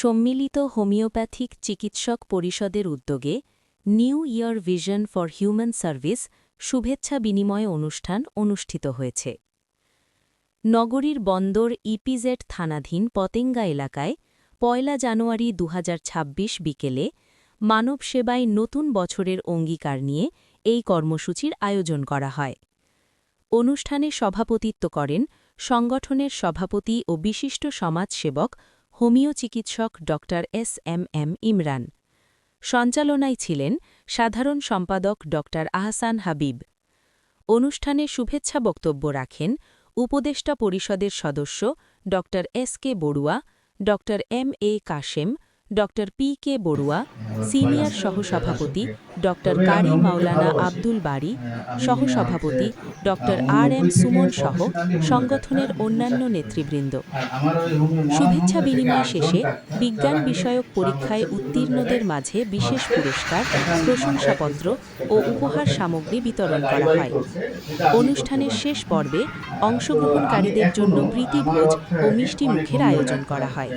সম্মিলিত হোমিওপ্যাথিক চিকিৎসক পরিষদের উদ্যোগে new year vision for human service শুভেচ্ছা বিনিময় অনুষ্ঠান অনুষ্ঠিত হয়েছে। নগরীর বন্দর ইপিজেড থানাধীন পতেঙ্গা এলাকায় পয়লা জানুয়ারি দু হাজার ছাব্বিশ বিকেলে মানব সেবায় নতুন বছরের অঙ্গীকার নিয়ে এই কর্মসূচির আয়োজন করা হয়। অনুষ্ঠানে সভাপতিত্ব করেন সংগঠনের সভাপতি ও বিশিষ্ট সমাজসেবক হোমিও চিকিৎসক ড এস এম এম ইমরান। সঞ্চালনায় ছিলেন সাধারণ সম্পাদক ড আহসান হাবিব। অনুষ্ঠানে শুভেচ্ছা বক্তব্য রাখেন উপদেষ্টা পরিষদের সদস্য ড এস কে বড়ুয়া ড এম এ কাশেম ড পি কে বড়ুয়া সিনিয়র সহসভাপতি ড কারি মাওলানা আব্দুল বাড়ি সহসভাপতি ড আর এম সুমন সহ সংগঠনের অন্যান্য নেতৃবৃন্দ শুভেচ্ছা বিনিময় শেষে বিজ্ঞান বিষয়ক পরীক্ষায় উত্তীর্ণদের মাঝে বিশেষ পুরস্কার প্রশংসাপত্র ও উপহার সামগ্রী বিতরণ করা হয় অনুষ্ঠানের শেষ পর্বে অংশগ্রহণকারীদের জন্য প্রীতিভোজ ও মিষ্টি মুখের আয়োজন করা হয়